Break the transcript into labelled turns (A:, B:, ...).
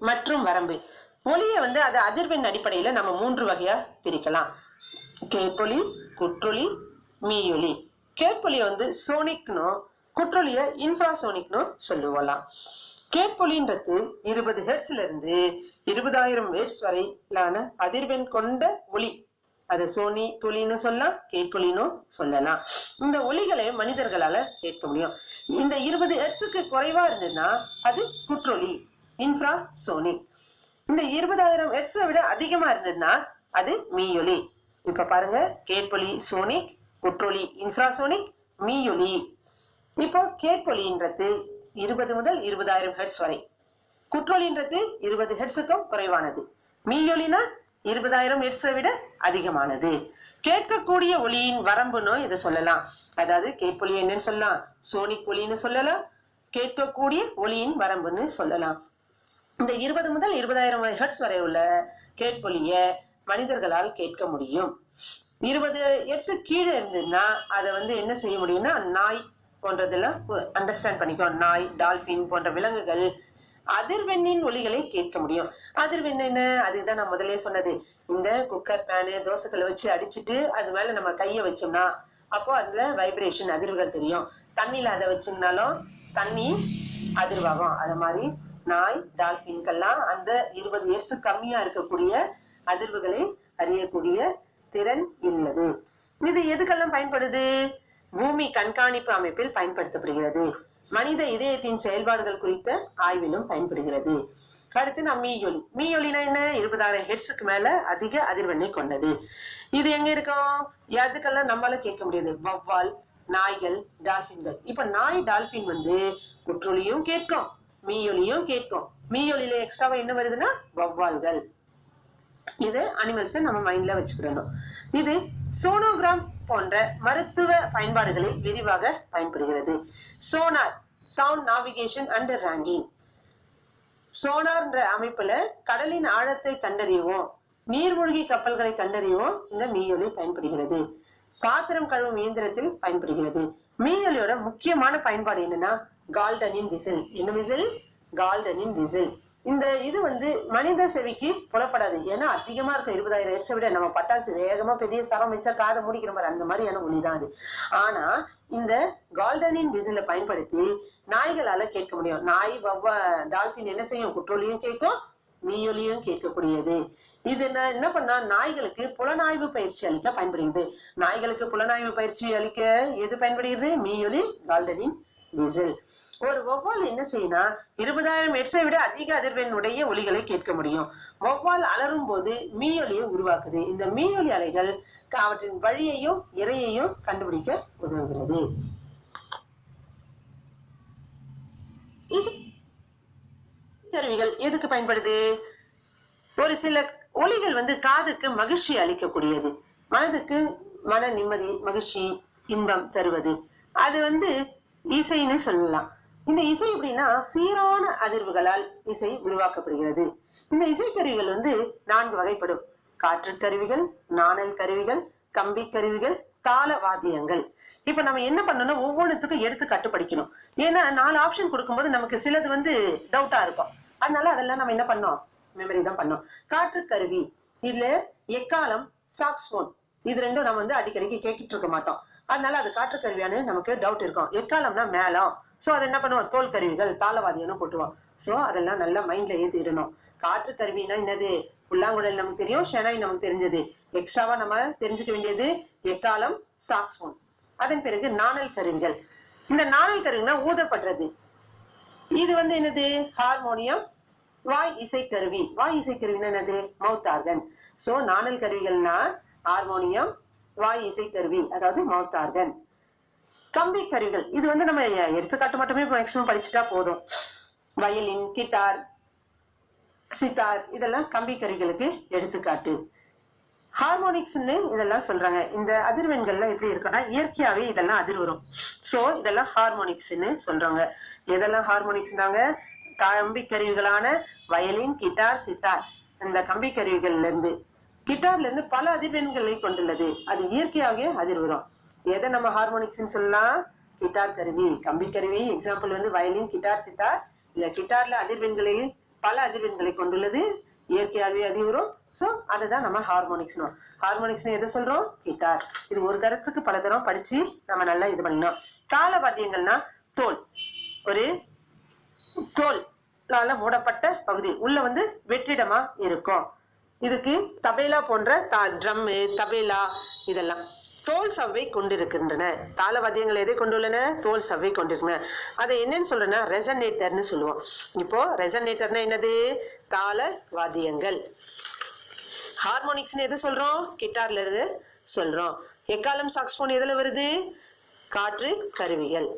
A: மற்றும் வரம்பு. ஒளியை வந்து அது அதிர்வெண் அடிப்படையில நம்ம மூன்று வகையா பிரிக்கலாம். கேட்டொலி குற்றொலி மீயொலி. கேட்பொலியை வந்து சோனிக்னோ குற்றொலிய இன்ஃப்ராசோனிக்னோ சொல்லுவலாம். கேட்பொலின்றது இருபது ஹெர்ட்ஸ்ல இருந்து இருபதாயிரம் ஹெர்ட்ஸ் வரையிலான அதிர்வெண் கொண்ட ஒளி அது சோனி தொலின்னு சொல்லலாம் கேட்பொலினும் சொல்லலாம். இந்த ஒலிகளை மனிதர்களால கேட்க முடியும். இந்த இருபது ஹெர்ட்ஸுக்கு குறைவா இருந்ததுன்னா அது குற்றொலி. இன்ஃப்ரா சோனிக் இந்த இருபதாயிரம் ஹெர்ட்ஸை விட அதிகமா இருந்ததுன்னா அது மீயொலி. இப்ப பாருங்க கேட்பொலி சோனிக் குற்றொலி இன்ஃப்ராசோனிக் மீயொலி. இப்போ கேட்பொலின்றது இருபது முதல் இருபதாயிரம் ஹெர்ட்ஸ் வரை. குற்றொலின்றது இருபது ஹெர்ட்ஸுக்கும் குறைவானது. மீயொலினா இருபதாயிரம் ஹெர்ட்ஸை விட அதிகமானது. கேட்கக்கூடிய ஒலியின் வரம்புன்னு இதை சொல்லலாம். அதாவது கேட்பொலி என்னன்னு சொல்லலாம். சோனிக் ஒலின்னு சொல்லலாம். கேட்கக்கூடிய ஒலியின் வரம்புன்னு சொல்லலாம். இந்த இருபது முதல் இருபதாயிரம் ஹெர்ட்ஸ் வரை உள்ள கேட்பொலிய மனிதர்களால் கேட்க முடியும். இருபது ஹெர்ட்ஸ் கீழே இருந்ததுன்னா அதை வந்து என்ன செய்ய முடியும்னா நாய் போன்றதெல்லாம் அண்டர்ஸ்டாண்ட் பண்ணிக்கலாம். நாய் டால்பின் போன்ற விலங்குகள் அதிர்வெண்ணின் ஒலிகளை கேட்க முடியும். அதிர்வெண் என்ன? அதுதான் நான் முதல்ல சொன்னது. இந்த குக்கர் பேனு தோசைக்கல்லை வச்சு அடிச்சிட்டு அது மேல நம்ம கையை வச்சோம்னா அப்போ அதுல வைப்ரேஷன் அதிர்வுகள் தெரியும். தண்ணியில அதை வச்சிங்கனாலும் தண்ணி அதிர்வாகும். அது மாதிரி நாய் டால்பின்கெல்லாம் அந்த இருபது இயர்ஸ் கம்மியா இருக்கக்கூடிய அதிர்வுகளை அறியக்கூடிய திறன் உள்ளது. இது எதுக்கெல்லாம் பயன்படுது? பூமி கண்காணிப்பு அமைப்பில் பயன்படுத்தப்படுகிறது. மனித இதயத்தின் செயல்பாடுகள் குறித்த ஆய்விலும் பயன்படுகிறது. அடுத்து நான் மீயொலி மீயொலினா என்ன? இருபதாயிரம் ஹெட்ஸுக்கு மேல அதிக அதிர்வெண்ணை கொண்டது. இது எங்க இருக்கும்? எதுக்கெல்லாம் நம்மளால கேட்க முடியாது? வவ்வால் நாய்கள் டால்பின்கள். இப்ப நாய் டால்பின் வந்து குற்றொலியும் கேட்கும். மீயொலியும் கேட்கும். மீயொலியில எக்ஸ்ட்ராவா என்ன வருதுன்னா? வவ்வால்கள் இது அனிமல்ஸ் நம்ம மைண்ட்ல வச்சுக்கிடணும். இது சோனோகிராம் போன்ற மருத்துவ பயன்பாடுகளில் விரிவாக பயன்படுகிறது. Sonar sound navigation and ranging சோனார்ன்ற அமைப்புல கடலின் ஆழத்தை கண்டறியவும் நீர்மூழ்கி கப்பல்களை கண்டறியவும் இந்த மீயொலி பயன்படுகிறது. பாத்திரம் கழுவும் இயந்திரத்தில் பயன்படுகிறது. மீயொலியோட முக்கியமான பயன்பாடு என்னன்னா கால்டனின் விசில். என்ன விசில்? கால்டனின் விசில். இந்த இது வந்து மனித செவிக்கு புலப்படாது. ஏன்னா அதிகமா இருக்க இருபதாயிரம் வருஷம் விட நம்ம பட்டாசு வேகமா பெரிய சரம் வச்சா காதை முடிக்கிற மாதிரி அந்த மாதிரியான ஒளி தான் அது. ஆனா இந்த கால்டனின் விசில பயன்படுத்தி நாய்களால கேட்க முடியும். நாய் வவ்வா டால்பின் என்ன செய்யும்? குற்றொலியும் கேட்கும் மீயொலியும் கேட்கக்கூடியது. இது என்ன- என்ன பண்ணா நாய்களுக்கு புலனாய்வு பயிற்சி அளிக்க பயன்படுகிறது. நாய்களுக்கு புலனாய்வு பயிற்சி அளிக்க எது பயன்படுகிறது? மீயொலி கால்டனின் விசில். ஒரு வௌவால் என்ன செய்யணும் இருபதாயிரம் எட்ஸை விட அதிக அதிர்வெண்ணுடைய ஒலிகளை கேட்க முடியும். வௌவால் அலறும் போது மீயொலியை உருவாக்குது. இந்த மீயொலி அலைகள் அவற்றின் வழியையும் இறையையும் கண்டுபிடிக்க உதவுகிறது. கருவிகள் எதுக்கு பயன்படுது? ஒரு சில ஒலிகள் வந்து காதுக்கு மகிழ்ச்சி அளிக்கக்கூடியது. மனதுக்கு மன நிம்மதி மகிழ்ச்சி இன்பம் தருவது. அது வந்து இசைன்னு சொல்லலாம். இந்த இசை எப்படின்னா சீரான அதிர்வுகளால் இசை உருவாக்கப்படுகிறது. இந்த இசைக்கருவிகள் வந்து நான்கு வகைப்படும். காற்று கருவிகள் நாணல் கருவிகள் கம்பி கருவிகள் தாள வாத்தியங்கள் இப்ப நம்ம என்ன பண்ணணும் ஒவ்வொன்றுத்துக்கும் எடுத்து கட்டுப்படிக்கணும் ஏன்னா நாலு ஆப்ஷன் கொடுக்கும்போது நமக்கு சிலது வந்து டவுட்டா இருக்கும். அதனால அதெல்லாம் நம்ம என்ன பண்ணோம் மெமரி தான் பண்ணோம். காற்று கருவி இதுல எக்காலம் சாக்ஸ்போன் இது ரெண்டும் நம்ம வந்து அடிக்கடிக்கு கேட்டுட்டு இருக்க மாட்டோம். அதனால அது காற்று கருவியானு நமக்கு டவுட் இருக்கும். எக்காலம்னா மேலம் சோ அதை என்ன பண்ணுவோம்? தோல் கருவிகள் தாளவாதியம்னு போட்டுவோம் சோ அதெல்லாம் நல்லா மைண்ட்ல ஏத்திடணும். காற்று கருவினா என்னது? புல்லாங்குழல் நமக்கு தெரியும் ஷெனாய் நமக்கு தெரிஞ்சது. எக்ஸ்ட்ராவா நம்ம தெரிஞ்சுக்க வேண்டியது எக்காலம் சாக்ஸ்போன் அதன் பிறகு நாணல் கருவிகள். இந்த நாணல் கருவினா ஊதப்படுறது. இது வந்து என்னது? ஹார்மோனியம் வாய் இசைக்கருவி வாய் இசைக்கருவினா என்னது? மவுத் ஆர்கன் சோ நாணல் கருவிகள்னா ஹார்மோனியம் வாய் இசைக்கருவி அதாவது மவுத் ஆர்கன் கம்பி கருவிகள். இது வந்து நம்ம எடுத்துக்காட்டு மட்டுமே மேக்சிமம் படிச்சுட்டா போதும். வயலின் கிட்டார் சித்தார் இதெல்லாம் கம்பி கருவிகளுக்கு எடுத்துக்காட்டு. ஹார்மோனிக்ஸ்னு இதெல்லாம் சொல்றாங்க. இந்த அதிர்வெண்கள்லாம் எப்படி இருக்குன்னா இயற்கையாவே இதெல்லாம் அதிர் வரும் சோ இதெல்லாம் ஹார்மோனிக்ஸ்னு சொல்றாங்க. எதெல்லாம் ஹார்மோனிக்ஸ்னாங்க கம்பி கருவிகளான வயலின் கிட்டார் சித்தார். அந்த கம்பி கருவிகள்ல இருந்து கிட்டார்ல இருந்து பல அதிர்வெண்களை கொண்டுள்ளது. அது இயற்கையாகவே அதிர்வுரும் எதை நம்ம ஹார்மோனிக்ஸ்ன்னு சொல்லலாம்? கிட்டார் கருவி. கம்பி கருவி எக்ஸாம்பிள் வந்து வயலின் கிட்டார் சித்தார். இல்ல கிட்டார்ல அதிர்வெண்களை பல அதிர்வெண்களை கொண்டுள்ளது. இயற்கையாகவே அதிகரும் ஸோ அதை தான் நம்ம ஹார்மோனிக்ஸ்னு ஹார்மோனிக்ஸ்னு எதை சொல்றோம்? கிட்டார். இது ஒரு தரத்துக்கு பல தரம் படிச்சு நம்ம நல்லா இது பண்ணணும் தாள வாத்தியங்கள்னா தோல். ஒரு தோல். தோல்லால மூடப்பட்ட பகுதி. உள்ள வந்து வெற்றிடமா இருக்கும். இதுக்கு தபேலா போன்ற ட்ரம்மு தபேலா இதெல்லாம். தோல் சவ்வை கொண்டிருக்கின்றன. தாளவாத்தியங்கள் எதை கொண்டுள்ளன? தோல் சவ்வை கொண்டிருக்கின்றன. அதை என்னன்னு சொல்றேன்னா ரெசனேட்டர்னு சொல்லுவோம். இப்போ ரெசனேட்டர்னா என்னது? தாள வாத்தியங்கள். ஹார்மோனிக்ஸ்னு எது சொல்றோம்? கிட்டார்ல இருந்து சொல்றோம். எக்காலம் சாக்ஸ்போன் எதுல வருது? காற்று கருவிகள்.